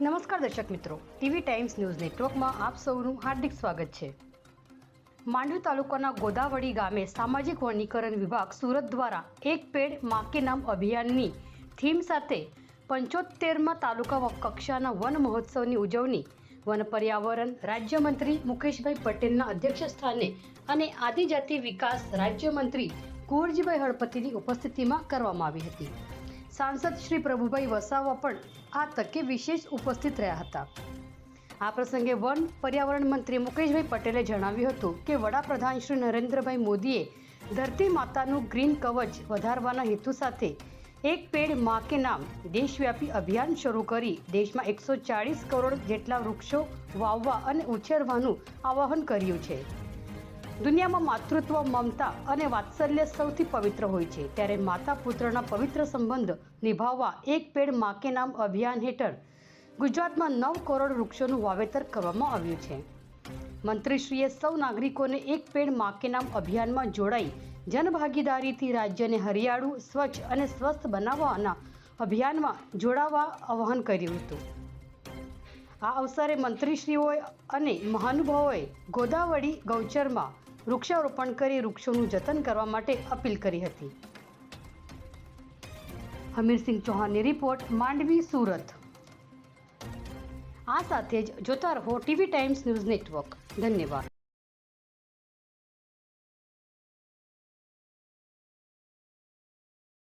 નમસ્કાર દર્શક મિત્રો. ટીવી ટાઈમ્સ ન્યૂઝ નેટવર્કમાં આપ સૌનું હાર્દિક સ્વાગત છે. માંડવી તાલુકાના ગોદાવડી ગામે સામાજિક વનીકરણ વિભાગ સુરત દ્વારા એક પેડમાં નામ અભિયાનની થીમ સાથે પંચોતેરમાં તાલુકા કક્ષાના વન મહોત્સવની ઉજવણી, વન પર્યાવરણ, રાજ્યમંત્રી મુકેશભાઈ પટેલના અધ્યક્ષ સ્થાને અને આદિજાતિ વિકાસ રાજ્યમંત્રી કુંવરજીભાઈ હળપતિની ઉપસ્થિતિમાં કરવામાં આવી હતી. સાંસદ શ્રી પ્રભુભાઈ વસાવા પણ આ તકે વિશેષ ઉપસ્થિત રહ્યા હતા. આ પ્રસંગે વન પર્યાવરણ મંત્રી મુકેશભાઈ પટેલે જણાવ્યું હતું કે વડાપ્રધાન શ્રી નરેન્દ્રભાઈ મોદીએ ધરતી માતાનું ગ્રીન કવચ વધારવાના હેતુ સાથે એક પેડ મા કે નામ દેશવ્યાપી અભિયાન શરૂ કરી દેશમાં એકસો ચાળીસ કરોડ જેટલા વૃક્ષો વાવવા અને ઉછેરવાનું આવાહન કર્યું છે. દુનિયામાં માતૃત્વ, મમતા અને વાત્સલ્ય સૌથી પવિત્ર હોય છે. ત્યારે માતા પુત્રના પવિત્ર સંબંધ નિભાવવા એક પેડમાં નામ અભિયાન હેઠળ ગુજરાતમાં નવ કરોડ વૃક્ષોનું વાવેતર કરવામાં આવ્યું છે. મંત્રીશ્રીએ સૌ નાગરિકોને એક પેડમાં નામ અભિયાનમાં જોડાઈ જનભાગીદારીથી રાજ્યને હરિયાળું, સ્વચ્છ અને સ્વસ્થ બનાવવાના અભિયાનમાં જોડાવા આહ્વાન કર્યું હતું. આ અવસરે મંત્રીશ્રીઓએ અને મહાનુભાવોએ ગોદાવરી ગૌચરમાં વૃક્ષારોપણ કરી વૃક્ષોનું જતન કરવા માટે અપીલ કરી હતી. હમીરસિંહ ચૌહાણની રિપોર્ટ માંડવી, સુરત. આ સાથે જ જોતા રહો ટીવી ટાઈમ્સ ન્યૂઝ નેટવર્ક. ધન્યવાદ.